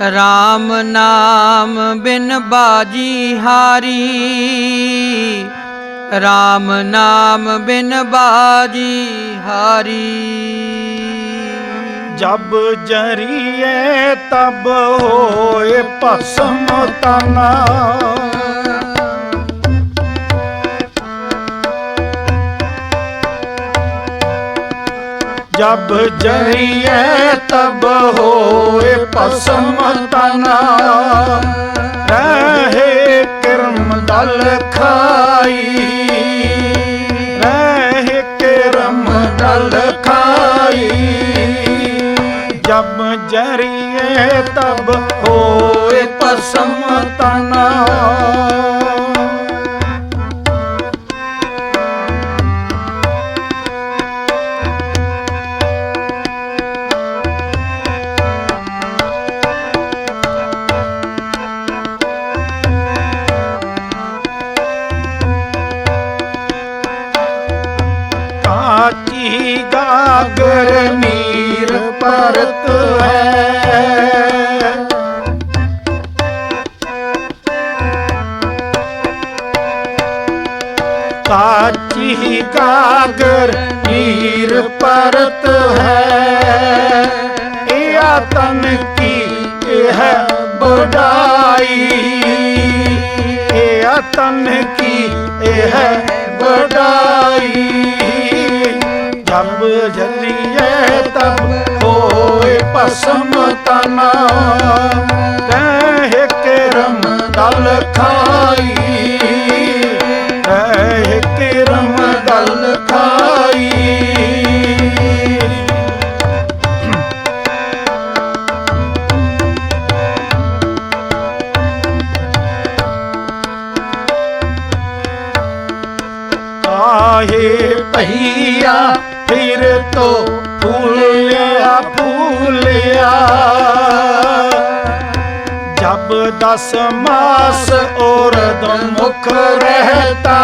RAM ਨਾਮ ਬਿਨ ਬਾਜੀ ਹਾਰੀ। RAM ਨਾਮ ਬਿਨ ਬਾਜੀ ਹਾਰੀ। ਜਬ ਜਰੀਏ ਤਬ ਹੋਏ ਭਸਮ ਤਨਾ। ਜਬ ਜਰੀਏ ਤਬ ਹੋਏ ਪਸਮ ਤਨਾ। ਰਹੇ ਕਿਰਮ ਦਲ ਖਾਈ। ਰਹਿ ਕਿਰਮ ਦਲ ਖਾਈ। ਜਬ ਜਰੀਏ ਤਬ ਹੋਏ ਪਸਮ ਤਨਾ। ਨੀਰ ਹੈ। ਇਹ ਆਤਨ ਕੀ? ਇਹ ਹੈ ਬੜਾਈ ਇਹ ਆਤਨ ਕੀ? ਇਹ ਬੜਾਈ ਜਬ ਜਲੀਏ, ਤਬ ਹੋਏ ਭਸਮ ਤਨਾ। ਰਹਿ ਕਿਰਮ ਦਲ ਖਾਈ। ਰਹਿ ਕਿਰਮ ਦਲ ਖਾਈ। ਕਾਹੇ ਭਈਆ, ਫਿਰ ਤੋ ਫੂਲਿਆ ਫੂਲਿਆ। ਜਬ ਦਸ ਮਾਸ ਔਰਤ ਮੁਖ ਰਹਤਾ,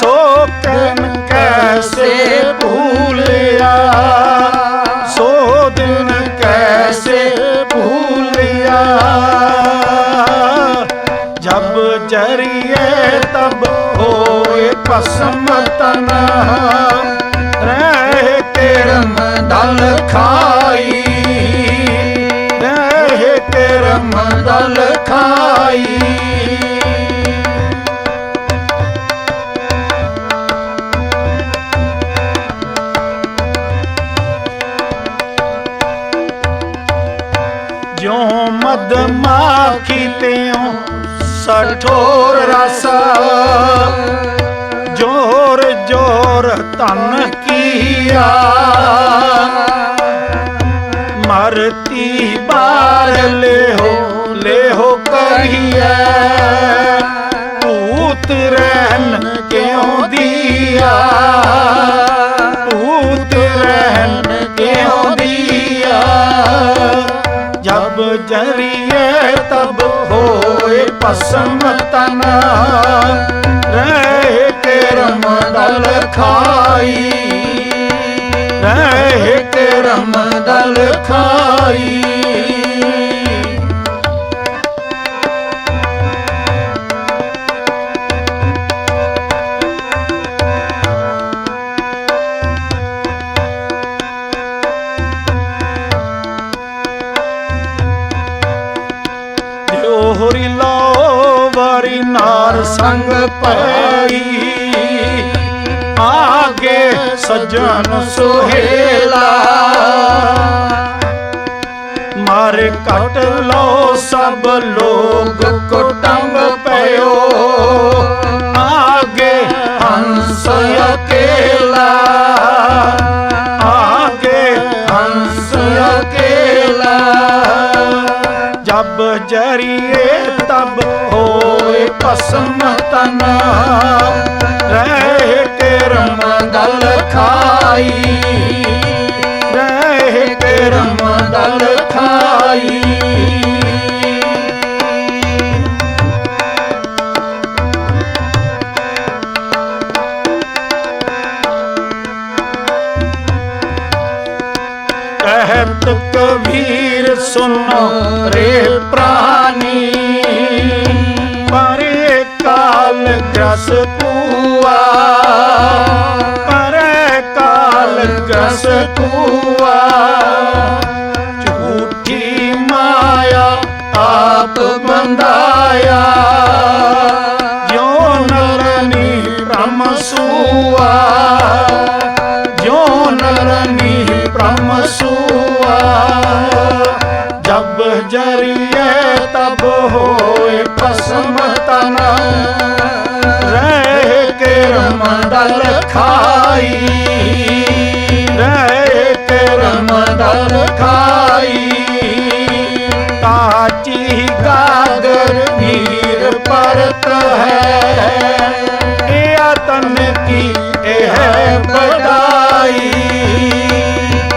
ਸੋ ਕਨ ਕੈਸੇ ਭੂਲਿਆ? ਸੋ ਦਿਨ ਕੈਸੇ ਭੂਲਿਆ? ਜਬ ਚਰੀਏ ਤਬ ਹੋਏ ਭਸਮ ਤਨਾ। ਰਹਿ ਕਿਰਮ ਦਲ ਖਾਈ। ਰਹਿ ਕਿਰਮ ਦਲ ਖਾਈ। ਜਿਉ ਮਦ ਮਾਖੀ ਤਿਉ ਸਠੋਰ ਰਸ। ਜੋਰ ਜੋਰ ਤਨ ਕੀਆ। ਮਰਤੀ ਬਾਰ ਲਿਹੋ ਲਿਹੋ ਕਰੀਐ। ਭੂਤ ਰਹਿਨ ਕਿਉ ਦੀਆ? ਭੂਤ ਰਹਿਨ ਕਿਉ ਦੀਆ? ਜਬ ਜਰੀਏ ਤਬ ਹੋਏ ਭਸਮ ਤਨਾ ਰਹਿ ਕਿਰਮ ਦਲ ਖਾਈ। ਰਹਿ ਕਿਰਮ ਦਲ ਖਾਈ। ਹੋਰੀ ਲੋ ਵਾਰੀ ਨਾਰ ਸੰਗ ਪਈ ਆਗੇ ਸਜਣ ਸੁਹੇਲਾ। ਮਾਰੇ ਕੱਟ ਲੋ ਸਭ ਲੋਗ ਕੁਟੰਬ ਪਇਓ। ਆਗੇ ਹੰਸ ਅਕੇਲਾ। ਆਗੇ ਹੰਸ ਅਕੇਲਾ। ਜਬ ਜਰੀਏ ਤਬ ਹੋ ਭਸਮ ਤਨ ਰਹਿ ਕੇ ਰਮਦਲ ਖਾਈ। ਰਹਿ ਕੇ ਰਮਦਲ ਖਾਈ। ਕਹਿਤ ਕਬੀਰ ਸੁਨੋ ਰੇ ਪ੍ਰਾਨੀ। ਗ੍ਰਸ ਕੂਆ ਪਰੇ ਕਾਲ ਗ੍ਰਸ ਕੂਆ ਝੂਠੀ ਮਾਇਆ ਆਪ ਬੰਦਾਇਆ ਜੋ ਨਰਨੀ ਬ੍ਰਹਮ ਸੂਆ ਜੋ ਨਰਨੀ ਬ੍ਰਹਮ ਸੂਆ ਜਬ ਜਰੀਏ ਤਬ ਹੋਏ ਭਸਮ ਖਾਈ, ਰਹਿ ਕੇ ਰਮਦਲ ਖਾਈ। ਤਾਚੀ ਗਾਗਰ ਨੀਰ ਪਰਤ ਹੈ। ਇਹ ਤਨ ਕੀ ਇਹ ਹੈ ਬੜਾਈ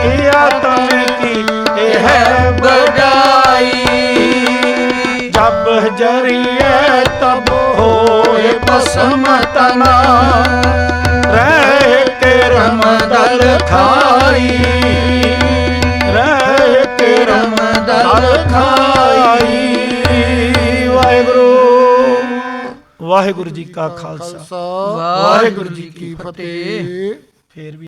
ਇਹ ਤਨ ਕੀ ਇਹ ਹੈ ਬੜਾਈ ਜਬ ਜਰੀਏ ਤਬ ਹੋਏ ਭਸਮ ਰਮਦਲ ਖਾਈ ਰਹਿ ਕੇ ਰਮਦਲ ਖਾਈ ਵਾਹਿਗੁਰੂ ਵਾਹਿਗੁਰੂ ਜੀ ਕਾ ਖਾਲਸਾ ਵਾਹਿਗੁਰੂ ਜੀ ਕੀ ਫਤਿਹ ਫੇਰ ਵੀ